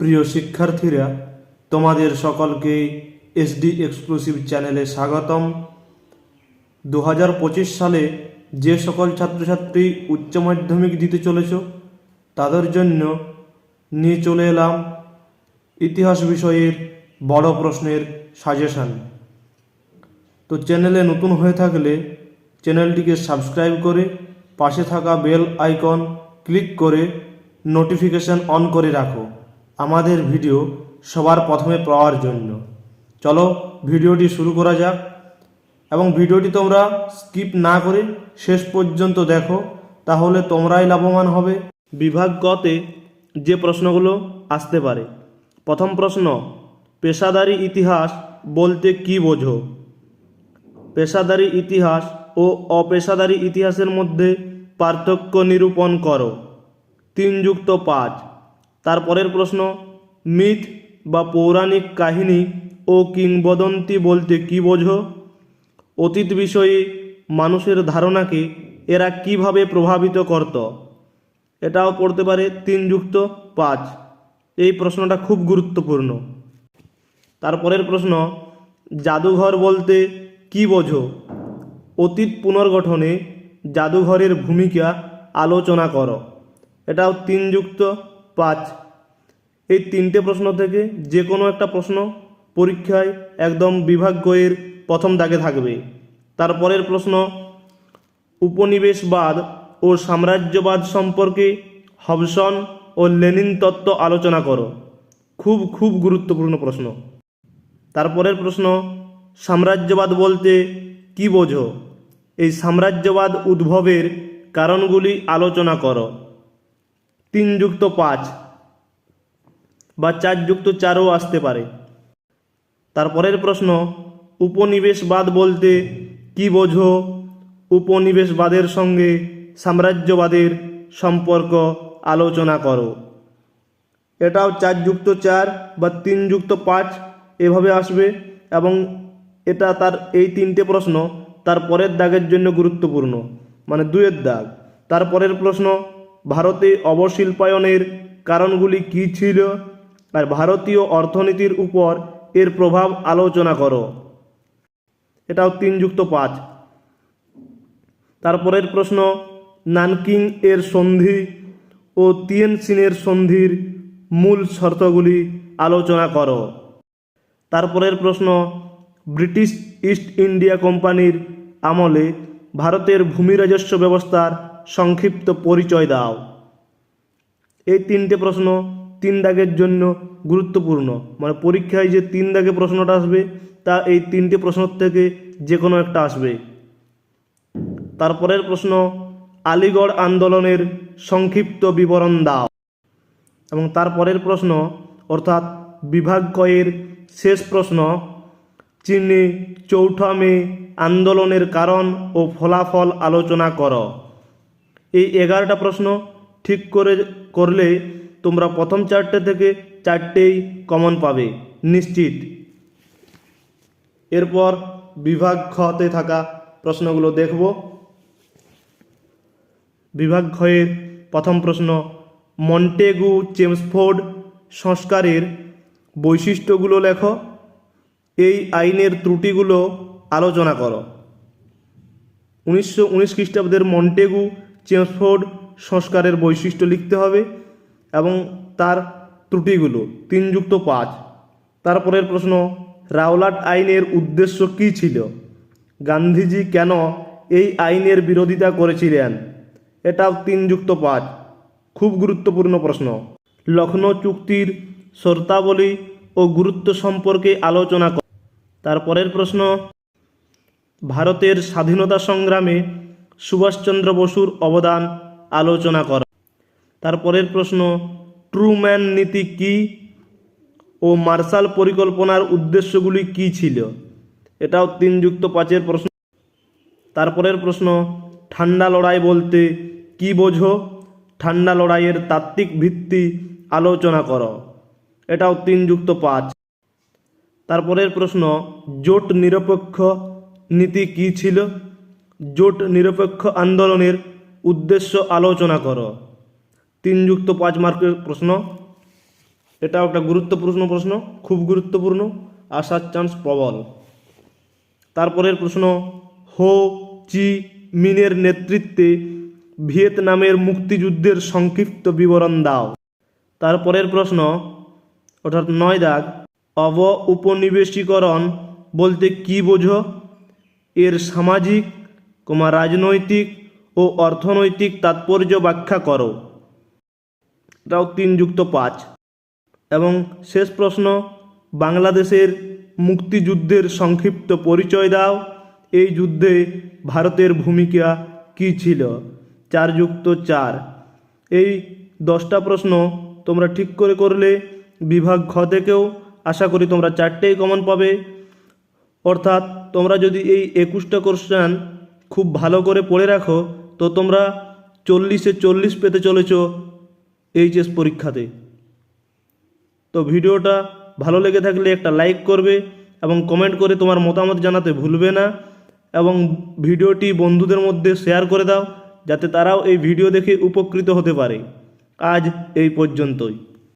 প্রিয় শিক্ষার্থীরা, তোমাদের সকলকে এসডি এক্সক্লুসিভ চ্যানেলে স্বাগতম। দু হাজার পঁচিশ সালে যে সকল ছাত্রছাত্রী উচ্চ মাধ্যমিক দিতে চলেছ, তাদের জন্য নিয়ে চলে এলাম ইতিহাস বিষয়ের বড় প্রশ্নের সাজেশন তো চ্যানেলে নতুন হয়ে থাকলে চ্যানেলটিকে সাবস্ক্রাইব করে পাশে থাকা বেল আইকন ক্লিক করে নোটিফিকেশন অন করে রাখো। আমাদের ভিডিও সবার প্রথমে পাওয়ার জন্য। চলো ভিডিওটি শুরু করা যাক। এবং ভিডিওটি তোমরা স্কিপ না করে শেষ পর্যন্ত দেখো, তাহলে তোমরাই লাভবান হবে। বিভাগ গতে যে প্রশ্নগুলো আসতে পারে। প্রথম প্রশ্ন, পেশাদারি ইতিহাস বলতে কি বোঝো? পেশাদারি ইতিহাস ও অপেশাদারি ইতিহাসের মধ্যে পার্থক্য নিরূপণ করো। তিন যুক্ত পাঁচ। তারপরের প্রশ্ন, মিথ বা পৌরাণিক কাহিনী ও কিংবদন্তি বলতে কি বোঝো? অতীত বিষয়ে মানুষের ধারণাকে এরা কীভাবে প্রভাবিত করত? এটাও পড়তে পারে তিন যুক্ত পাঁচ। এই প্রশ্নটা খুব গুরুত্বপূর্ণ। তারপরের প্রশ্ন, জাদুঘর বলতে কি বোঝো? অতীত পুনর্গঠনে জাদুঘরের ভূমিকা আলোচনা করো। এটাও তিন যুক্ত পাঁচ। এই তিনটে প্রশ্ন থেকে যে কোনো একটা প্রশ্ন পরীক্ষায় একদম বিভাগ প্রথম দাগে থাকবে। তারপরের প্রশ্ন, উপনিবেশবাদ ও সাম্রাজ্যবাদ সম্পর্কে হবসন ও লেনিন তত্ত্ব আলোচনা করো। খুব খুব গুরুত্বপূর্ণ প্রশ্ন। তারপরের প্রশ্ন, সাম্রাজ্যবাদ বলতে কি বোঝো? এই সাম্রাজ্যবাদ উদ্ভবের কারণগুলি আলোচনা করো। তিন যুক্ত পাঁচ বা চার যুক্ত চারও আসতে পারে। তারপরের প্রশ্ন, উপনিবেশবাদ বলতে কি বোঝো? উপনিবেশবাদের সঙ্গে সাম্রাজ্যবাদের সম্পর্ক আলোচনা করো। এটাও চার যুক্ত চার বা তিন যুক্ত পাঁচ এভাবে আসবে এবং এটা তার এই তিনটে প্রশ্ন তার পরের দাগের জন্য গুরুত্বপূর্ণ মানে দুয়ের দাগ। তারপরের প্রশ্ন ভারতে অবশিল্পায়নের কারণগুলি কী ছিল? আর ভারতীয় অর্থনীতির উপর এর প্রভাব আলোচনা করো। এটাও তিন যুক্ত পাঁচ। তারপরের প্রশ্ন, নানকিং এর সন্ধি ও তিয়েনসিনের সন্ধির মূল শর্তগুলি আলোচনা করো। তারপরের প্রশ্ন, ব্রিটিশ ইস্ট ইন্ডিয়া কোম্পানির আমলে ভারতের ভূমি রাজস্ব ব্যবস্থার সংক্ষিপ্ত পরিচয় দাও। এই তিনটে প্রশ্ন তিন দাগের জন্য গুরুত্বপূর্ণ। মানে পরীক্ষায় যে তিন দাগে প্রশ্নটা আসবে, তা এই তিনটে প্রশ্ন থেকে যে কোনো একটা আসবে। তারপরের প্রশ্ন, আলিগড় আন্দোলনের সংক্ষিপ্ত বিবরণ দাও। এবং তারপরের প্রশ্ন, অর্থাৎ বিভাগ কয়ের শেষ প্রশ্ন চীনে চৌঠা মে আন্দোলনের কারণ ও ফলাফল আলোচনা করো। এই এগারোটা প্রশ্ন ঠিক করে, করলে তোমরা প্রথম চারটে থেকে চারটেই কমন পাবে, নিশ্চিত। এরপর বিভাগ খতে থাকা প্রশ্নগুলো দেখব। বিভাগ ক্ষয়ের প্রথম প্রশ্ন, মন্টেগু চেমসফোর্ড সংস্কারের বৈশিষ্ট্যগুলো লেখো। এই আইনের ত্রুটিগুলো আলোচনা করো। উনিশশো উনিশ খ্রিস্টাব্দের মন্টেগু চেমসফোর্ড সংস্কারের বৈশিষ্ট্য লিখতে হবে এবং তার ত্রুটিগুলো তিন যুক্ত পাঁচ। তারপরের প্রশ্ন, রাওলাট আইনের উদ্দেশ্য কী ছিল? গান্ধীজি কেন এই আইনের বিরোধিতা করেছিলেন? এটাও তিন যুক্ত পাঁচ। খুব গুরুত্বপূর্ণ প্রশ্ন। লখনৌ চুক্তির শর্তাবলী ও গুরুত্ব সম্পর্কে আলোচনা তারপরের প্রশ্ন, ভারতের স্বাধীনতা সংগ্রামে সুভাষচন্দ্র বসুর অবদান আলোচনা করা। তারপরের প্রশ্ন, ট্রুম্যান নীতি কী ও মার্শাল পরিকল্পনার উদ্দেশ্যগুলি কী ছিল? এটাও তিন যুক্ত পাঁচের প্রশ্ন। তারপরের প্রশ্ন, ঠান্ডা লড়াই বলতে কি বোঝো? ঠান্ডা লড়াইয়ের তাত্ত্বিক ভিত্তি আলোচনা করো। এটাও তিন যুক্ত পাঁচ। তারপরের প্রশ্ন, জোট নিরপেক্ষ নীতি কী ছিল? জোট নিরপেক্ষ আন্দোলনের উদ্দেশ্য আলোচনা করো। তিন যুক্ত পাঁচ মার্কের প্রশ্ন। এটাও একটা গুরুত্বপূর্ণ প্রশ্ন, খুব গুরুত্বপূর্ণ, আসার চান্স প্রবল। তারপরের প্রশ্ন, হো চি মিনের নেতৃত্বে ভিয়েতনামের মুক্তিযুদ্ধের সংক্ষিপ্ত বিবরণ দাও। তারপরের প্রশ্ন, অর্থাৎ নয় দাগ অব উপনিবেশীকরণ বলতে কি বোঝো? এর সামাজিক কমা রাজনৈতিক ও অর্থনৈতিক তাৎপর্য ব্যাখ্যা করো। এটাও তিন যুক্ত পাঁচ। এবং শেষ প্রশ্ন, বাংলাদেশের মুক্তিযুদ্ধের সংক্ষিপ্ত পরিচয় দাও। এই যুদ্ধে ভারতের ভূমিকা কী ছিল? চার যুক্ত চার। এই দশটা প্রশ্ন তোমরা ঠিক করে করলে বিভাগ খ থেকেও আশা করি তোমরা চারটেই কমন পাবে। অর্থাৎ তোমরা যদি এই একুশটা কোশ্চেন খুব ভালো করে পড়ে রাখো। তো তোমরা চল্লিশে চল্লিশ পেতে চলেছ এইচএস পরীক্ষাতে। তো ভিডিওটা ভালো লেগে থাকলে একটা লাইক করবে এবং কমেন্ট করে তোমার মতামত জানাতে ভুলবে না এবং ভিডিওটি বন্ধুদের মধ্যে শেয়ার করে দাও, যাতে তারাও এই ভিডিও দেখে উপকৃত হতে পারে। আজ এই পর্যন্তই।